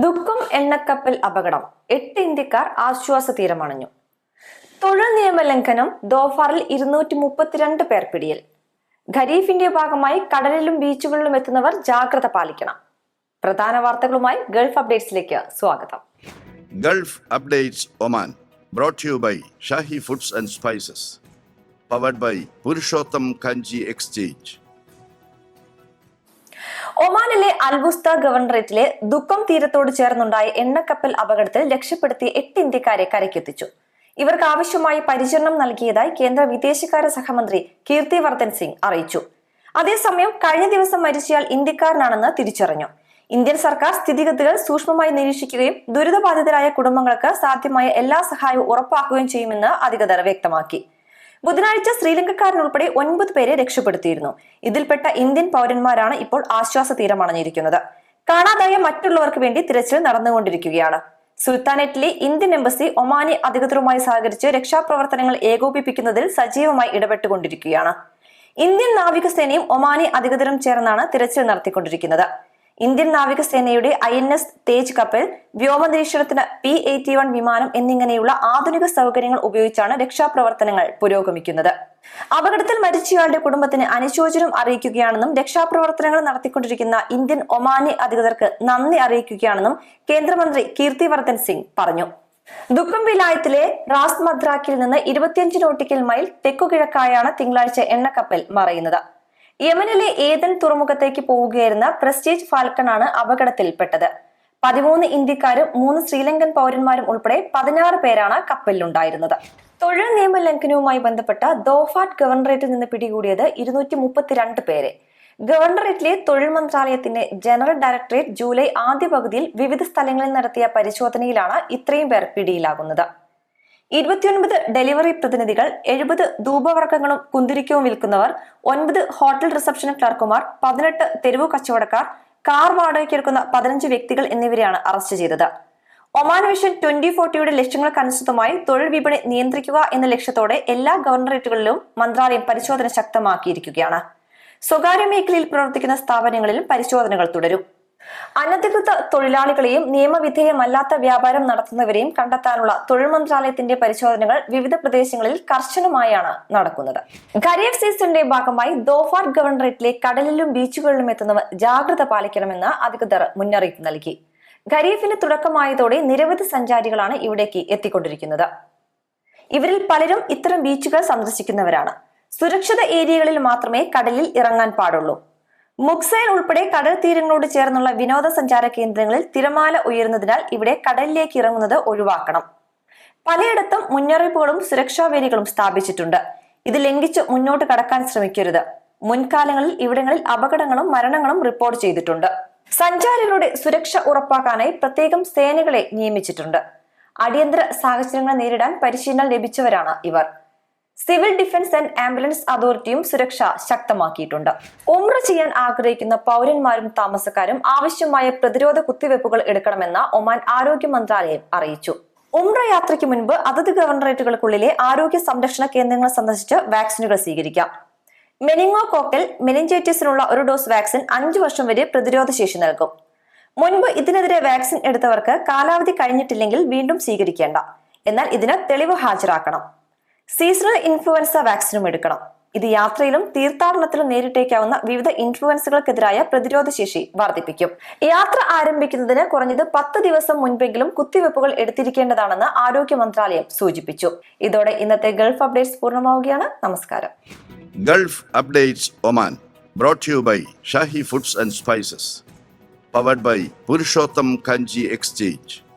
ദുഃഖം എണ്ണക്കപ്പൽ അപകടം. എട്ട് ഇന്ത്യക്കാർ ആശ്വാസ തീരമണഞ്ഞു. തൊഴിൽ നിയമലംഘനം ദോഫാറിൽ ഇരുന്നൂറ്റി മുപ്പത്തിരണ്ട് പേർ പിടിയിൽ. ഖരീഫിന്റെ ഭാഗമായി കടലിലും ബീച്ചുകളിലും എത്തുന്നവർ ജാഗ്രത പാലിക്കണം. പ്രധാന വാർത്തകളുമായി ഗൾഫ് അപ്ഡേറ്റ്സിലേക്ക് സ്വാഗതം. Gulf updates Oman brought you by Shahi foods and spices powered by Purushottam Kanji exchange. ഒമാനിലെ അൽബുസ്ത ഗവർണറേറ്റിലെ ദുഃഖം തീരത്തോട് ചേർന്നുണ്ടായ എണ്ണക്കപ്പൽ അപകടത്തിൽ രക്ഷപ്പെടുത്തിയ എട്ട് ഇന്ത്യക്കാരെ കരയ്ക്കെത്തിച്ചു. ഇവർക്ക് ആവശ്യമായി പരിചരണം നൽകിയതായി കേന്ദ്ര വിദേശകാര്യ സഹമന്ത്രി കീർത്തി വർദ്ധൻ സിംഗ് അറിയിച്ചു. അതേസമയം കഴിഞ്ഞ ദിവസം മരിച്ചയാൾ ഇന്ത്യക്കാരനാണെന്ന് തിരിച്ചറിഞ്ഞു. ഇന്ത്യൻ സർക്കാർ സ്ഥിതിഗതികൾ സൂക്ഷ്മമായി നിരീക്ഷിക്കുകയും ദുരിതബാധിതരായ കുടുംബങ്ങൾക്ക് സാധ്യമായ എല്ലാ സഹായവും ഉറപ്പാക്കുകയും ചെയ്യുമെന്ന് അധികൃതർ വ്യക്തമാക്കി. ബുധനാഴ്ച ശ്രീലങ്കക്കാരനുൾപ്പെടെ ഒൻപത് പേരെ രക്ഷപ്പെടുത്തിയിരുന്നു. ഇതിൽപ്പെട്ട ഇന്ത്യൻ പൗരന്മാരാണ് ഇപ്പോൾ ആശ്വാസ തീരമണഞ്ഞിരിക്കുന്നത് കാണാതായ മറ്റുള്ളവർക്ക് വേണ്ടി തിരച്ചിൽ നടന്നുകൊണ്ടിരിക്കുകയാണ്. സുൽത്താനേറ്റിലെ ഇന്ത്യൻ എംബസി ഒമാനി അധികൃതരുമായി സഹകരിച്ച് രക്ഷാപ്രവർത്തനങ്ങൾ ഏകോപിപ്പിക്കുന്നതിൽ സജീവമായി ഇടപെട്ടുകൊണ്ടിരിക്കുകയാണ്. ഇന്ത്യൻ നാവികസേനയും ഒമാനി അധികൃതരും ചേർന്നാണ് തിരച്ചിൽ നടത്തിക്കൊണ്ടിരിക്കുന്നത്. ഇന്ത്യൻ നാവികസേനയുടെ ഐ എൻ എസ് തേജ് കപ്പൽ വ്യോമ നിരീക്ഷണത്തിന് പി എയ്റ്റി വൺ വിമാനം എന്നിങ്ങനെയുള്ള ആധുനിക സൗകര്യങ്ങൾ ഉപയോഗിച്ചാണ് രക്ഷാപ്രവർത്തനങ്ങൾ പുരോഗമിക്കുന്നത്. അപകടത്തിൽ മരിച്ചയാളുടെ കുടുംബത്തിന് അനുശോചനം അറിയിക്കുകയാണെന്നും രക്ഷാപ്രവർത്തനങ്ങൾ നടത്തിക്കൊണ്ടിരിക്കുന്ന ഇന്ത്യൻ ഒമാനി അധികൃതർക്ക് നന്ദി അറിയിക്കുകയാണെന്നും കേന്ദ്രമന്ത്രി കീർത്തിവർദ്ധൻ സിംഗ് പറഞ്ഞു. ദുഃഖം വിലായത്തിലെ റാസ് മദ്രാക്കിൽ നിന്ന് ഇരുപത്തിയഞ്ച് നോട്ടിക്കൽ മൈൽ തെക്കു തെക്കുകിഴക്കായാണ് തിങ്കളാഴ്ച എണ്ണക്കപ്പൽ മറയുന്നത്. യമനിലെ ഏതൻ തുറമുഖത്തേക്ക് പോവുകയായിരുന്ന പ്രസ്റ്റീജ് ഫാൽക്കൺ ആണ് അപകടത്തിൽപ്പെട്ടത്. പതിമൂന്ന് ഇന്ത്യക്കാരും മൂന്ന് ശ്രീലങ്കൻ പൗരന്മാരും ഉൾപ്പെടെ പതിനാറ് പേരാണ് കപ്പലിലുണ്ടായിരുന്നത്. തൊഴിൽ നിയമ ലംഘനവുമായി ബന്ധപ്പെട്ട ദോഫാട്ട് ഗവർണറേറ്റിൽ നിന്ന് പിടികൂടിയത് ഇരുന്നൂറ്റി മുപ്പത്തിരണ്ട് പേരെ. ഗവർണറേറ്റിലെ തൊഴിൽ മന്ത്രാലയത്തിന്റെ ജനറൽ ഡയറക്ടറേറ്റ് ജൂലൈ ആദ്യ പകുതിയിൽ വിവിധ സ്ഥലങ്ങളിൽ നടത്തിയ പരിശോധനയിലാണ് ഇത്രയും പേർ പിടിയിലാകുന്നത്. ഇരുപത്തിയൊൻപത് ഡെലിവറി പ്രതിനിധികൾ എഴുപത് ധൂപവർഗങ്ങളും കുന്തിരിക്കവും വിൽക്കുന്നവർ ഒൻപത് ഹോട്ടൽ റിസപ്ഷൻ ക്ലർക്കുമാർ പതിനെട്ട് തെരുവു കച്ചവടക്കാർ കാർ വാടകയ്ക്കെടുക്കുന്ന പതിനഞ്ച് വ്യക്തികൾ എന്നിവരെയാണ് അറസ്റ്റ് ചെയ്തത്. ഒമാൻ വിഷൻ ട്വന്റി ഫോർട്ടിയുടെ ലക്ഷ്യങ്ങൾക്കനുസൃതമായി തൊഴിൽ വിപണി നിയന്ത്രിക്കുക എന്ന ലക്ഷ്യത്തോടെ എല്ലാ ഗവർണറേറ്റുകളിലും മന്ത്രാലയം പരിശോധന ശക്തമാക്കിയിരിക്കുകയാണ്. സ്വകാര്യ മേഖലയിൽ പ്രവർത്തിക്കുന്ന സ്ഥാപനങ്ങളിലും പരിശോധനകൾ തുടരും. അനധികൃത തൊഴിലാളികളെയും നിയമവിധേയമല്ലാത്ത വ്യാപാരം നടത്തുന്നവരെയും കണ്ടെത്താനുള്ള തൊഴിൽ മന്ത്രാലയത്തിന്റെ പരിശോധനകൾ വിവിധ പ്രദേശങ്ങളിൽ കർശനമായാണ് നടക്കുന്നത്. ഖരീഫ് സീസണിന്റെ ഭാഗമായി ദോഫാർ ഗവർണറേറ്റിലെ കടലിലും ബീച്ചുകളിലും എത്തുന്നവർ ജാഗ്രത പാലിക്കണമെന്ന് അധികൃതർ മുന്നറിയിപ്പ് നൽകി. ഖരീഫിന് തുടക്കമായതോടെ നിരവധി സഞ്ചാരികളാണ് ഇവിടേക്ക് എത്തിക്കൊണ്ടിരിക്കുന്നത്. ഇവരിൽ പലരും ഇത്തരം ബീച്ചുകൾ സന്ദർശിക്കുന്നവരാണ്. സുരക്ഷിത ഏരിയകളിൽ മാത്രമേ കടലിൽ ഇറങ്ങാൻ പാടുള്ളൂ. മുക്സൈൽ ഉൾപ്പെടെ കടൽ തീരങ്ങളോട് ചേർന്നുള്ള വിനോദസഞ്ചാര കേന്ദ്രങ്ങളിൽ തിരമാല ഉയരുന്നതിനാൽ ഇവിടെ കടലിലേക്ക് ഇറങ്ങുന്നത് ഒഴിവാക്കണം. പലയിടത്തും മുന്നറിയിപ്പുകളും സുരക്ഷാ വേലികളും സ്ഥാപിച്ചിട്ടുണ്ട്. ഇത് ലംഘിച്ച് മുന്നോട്ട് കടക്കാൻ ശ്രമിക്കരുത്. മുൻകാലങ്ങളിൽ ഇവിടങ്ങളിൽ അപകടങ്ങളും മരണങ്ങളും റിപ്പോർട്ട് ചെയ്തിട്ടുണ്ട്. സഞ്ചാരികളുടെ സുരക്ഷ ഉറപ്പാക്കാനായി പ്രത്യേകം സേനകളെ നിയമിച്ചിട്ടുണ്ട്. അടിയന്തര സാഹചര്യങ്ങൾ നേരിടാൻ പരിശീലനം ലഭിച്ചവരാണ് ഇവർ. സിവിൽ ഡിഫൻസ് ആൻഡ് ആംബുലൻസ് അതോറിറ്റിയും സുരക്ഷ ശക്തമാക്കിയിട്ടുണ്ട്. ഉമ്ര ചെയ്യാൻ ആഗ്രഹിക്കുന്ന പൗരന്മാരും താമസക്കാരും ആവശ്യമായ പ്രതിരോധ കുത്തിവയ്പ്പുകൾ എടുക്കണമെന്ന് ഒമാൻ ആരോഗ്യ മന്ത്രാലയം അറിയിച്ചു. ഉംറ യാത്രയ്ക്ക് മുൻപ് അതത് ഗവർണറേറ്റുകൾക്കുള്ളിലെ ആരോഗ്യ സംരക്ഷണ കേന്ദ്രങ്ങൾ സന്ദർശിച്ച് വാക്സിനുകൾ സ്വീകരിക്കാം. മെനിങ്ങോ കോക്കൽ മെനിഞ്ചൈറ്റിസിനുള്ള ഒരു ഡോസ് വാക്സിൻ അഞ്ചു വർഷം വരെ പ്രതിരോധ ശേഷി നൽകും. മുൻപ് ഇതിനെതിരെ വാക്സിൻ എടുത്തവർക്ക് കാലാവധി കഴിഞ്ഞിട്ടില്ലെങ്കിൽ വീണ്ടും സ്വീകരിക്കേണ്ട. എന്നാൽ ഇതിന് തെളിവ് ഹാജരാക്കണം. സീസണൽ ഇൻഫ്ലുവൻസ വാക്സിനും എടുക്കണം. ഇത് യാത്രയിലും തീർത്ഥാടനത്തിലും നേരിട്ടേക്കാവുന്ന വിവിധ ഇൻഫ്ലുവൻസുകൾക്കെതിരായ പ്രതിരോധ ശേഷി വർദ്ധിപ്പിക്കും യാത്ര ആരംഭിക്കുന്നതിന് കുറഞ്ഞത് പത്ത് ദിവസം മുൻപെങ്കിലും കുത്തിവെപ്പുകൾ എടുത്തിരിക്കേണ്ടതാണെന്ന് ആരോഗ്യ മന്ത്രാലയം സൂചിപ്പിച്ചു. ഇതോടെ ഇന്നത്തെ ഗൾഫ് അപ്ഡേറ്റ്സ് പൂർണമാവുകയാണ്. നമസ്കാരം. Gulf updates Oman brought to you by foods and spices powered by Purushottam Kanji exchange.